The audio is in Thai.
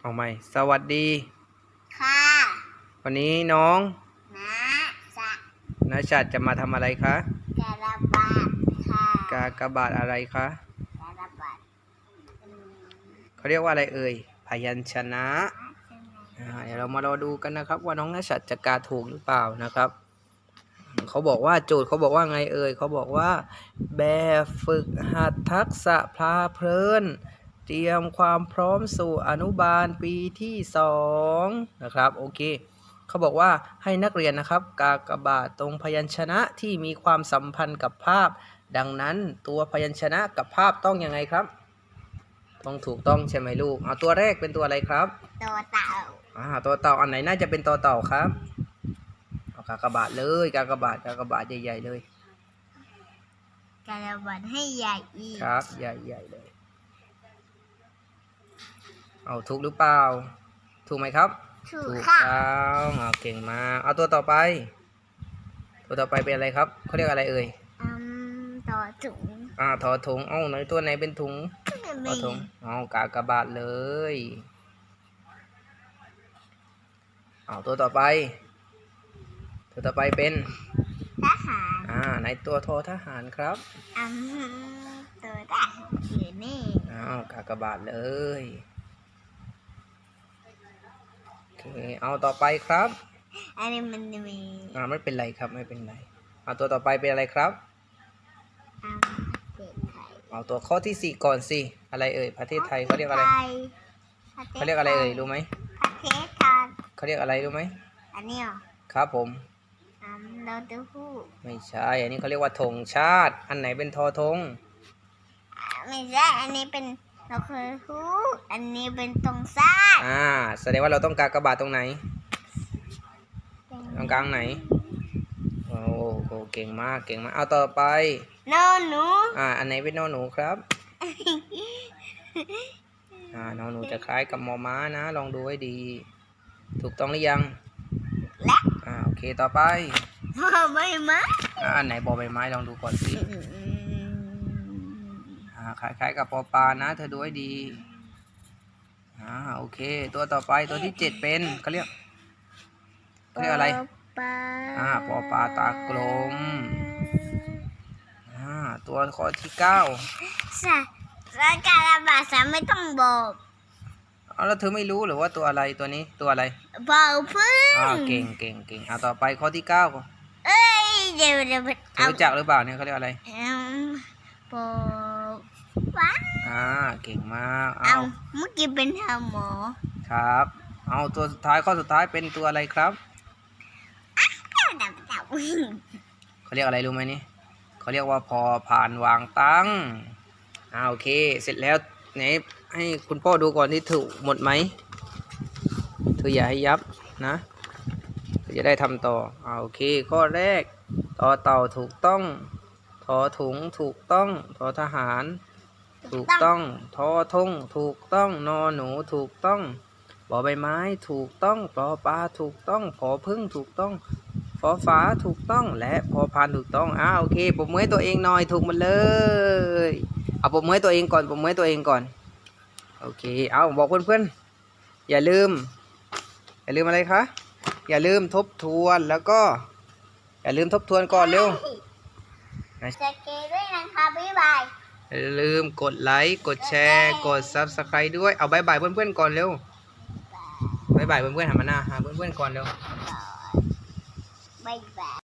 เอาใหม่ สวัสดี ค่ะ วันนี้น้องนะสะนชัดจะมาทำอะไรคะกระบาดค่ะกากบาทอะไรคะกระบาดอืมเขาเรียกว่าอะไรเอ่ย พยัญชนะใช่ไหมอ่าเดี๋ยวเรามารอดูกันนะครับ ว่าน้องนชัดจะกาถูกหรือเปล่านะครับ เขาบอกว่าโจทย์เขาบอกว่าไงเอ่ยเขาบอกว่า แบบฝึกหัดทักษะพลาเพลิน เตรียมความพร้อมสู่อนุบาลปีที่สองนะครับโอเคเขาบอกว่าให้นักเรียนนะครับ กากบาทตรงพยัญชนะที่มีความสัมพันธ์กับภาพ ดังนั้นตัวพยัญชนะกับภาพต้องยังไงครับ ต้องถูกต้องใช่ไหมลูกเอาตัวแรกเป็นตัวอะไรครับตัวเต่าอ่าตัวเต่าอันไหนน่าจะเป็นตัวเต่าครับเอากากบาทเลยกากบาทกากบาทใหญ่ๆเลยกระบาดให้ใหญ่อีกครับ ใหญ่ๆเลย เอาถูกหรือเปล่า ถูกไหมครับถูกถูกค่ะต้องเอาเก่งมาก เอาตัวต่อไป ตัวต่อไปเป็นอะไรครับ เขาเรียกอะไรเอ่ยอืมต่อถุงอ่าถอถุงเอ้าไหนตัวไหนเป็นถุงถไม่อถุงเอากากบาทเลย เอาตัวต่อไป ตัวต่อไปเป็นทหารอ่าไหนตัวทอทหารครับอืมตัวทหารอยู่นี่อ้าวกากบาทเลยโอ เคเอาต่อไปครับอันนี้มันจะมีอ่าไม่เป็นไรครับไม่เป็นไรเอาตัวต่อไปเป็นอะไรครับอืมเด็กไทยเอาตัวข้อที่สี่ก่อนสิอะไรเอ่ยประเทศไทยเขาเรียกอะไรไทยเขาเรียกอะไรเอ่ยรู้ไหมประเทศไทยเขาเรียกอะไรรู้ไหมอันนี้เหรอครับผมอืมเราจะพูดไม่ใช่อันนี้เขาเรียกว่าธงชาติ อันไหนเป็นทอธงไม่ใช่อันนี้เป็น เราเคยพูดอันนี้เป็นตรงซ้ายอ่า แสดงว่าเราต้องกากบาทตรงไหน ตรงกลางไหน โอ้โหเก่งมากเก่งมาก เอาต่อไป โนหนู อ่า อันไหนเป็นนอหนูครับ อ่านอหนูจะคล้ายกับมอม้านะ ลองดูให้ดี ถูกต้องหรือยัง และอ่า โอเค ต่อไปพ่อไม่มาอ่าอันไหนบอใบไม้ ลองดูก่อนสิอ่า คล้ายๆกับปอปลานะเธอดูให้ดีอ่าโอเค ตัวต่อไปตัวที่เจ็ดเป็นเขาเรียกเขาเรียกอะไรปลาอ่าปอปลาตากลมอ่าตัวข้อที่เก้าสะสะการบาดสาไม่ต้องบอกเอาแล้วเธอไม่รู้หรือว่าตัวอะไรตัวนี้ตัวอะไรเบาพึ่งอ่าเก่งเก่งเก่งอ่าต่อไปข้อที่เก้าเอ้ยเดี๋ยวเดี๋ยวเธอเอารู้จักหรือเปล่าเนี่ยเขาเรียกอะไรอืมบอ กว่าอ่าเก่งมากเอาเอาเมื่อกี้เป็นทำหมอครับ เอาตัวสุดท้ายข้อสุดท้ายเป็นตัวอะไรครับเต่าเต่าเต่าเขาเรียกอะไรรู้ไหมนี่เขาเรียกว่าพอผ่านวางตั้งอ่าโอเค เสร็จแล้วไหนให้คุณพ่อดูก่อนที่ถูกหมดไหมเธออย่าให้ยับนะเธอจะได้ทำต่ออ่าโอเค ข้อแรกต่อเต่าถูกต้อง ทอถุงถูกต้องทอทหาร ถูกต้อง ทอทง ถูกต้อง นอหนู ถูกต้องบอใบไม้ ถูกต้องปอปลา ถูกต้อง ผอพึ่ง ถูกต้องฟอฟ้า ถูกต้อง และพอพาน ถูกต้อง อ้าโอเคปรบมือให้ตัวเองหน่อย ถูกหมดเลย เอาปรบมือให้ตัวเองก่อนปรบมือให้ตัวเองก่อน โอเค เอาบอกเพื่อนๆ อย่าลืม อย่าลืมอะไรคะ อย่าลืมทบทวนแล้วก็ อย่าลืมทบทวนก่อนเร็วจะเกด้วยนะคะบ๊ายบาย อย่าลืมกดไลค์ กดแชร์ กด Subscribe ด้วย เอาบายบายเพื่อนๆก่อนเร็วบายบายเพื่อนๆหันมาหน้าหาเพื่อนๆก่อนเร็วบ๊ายบาย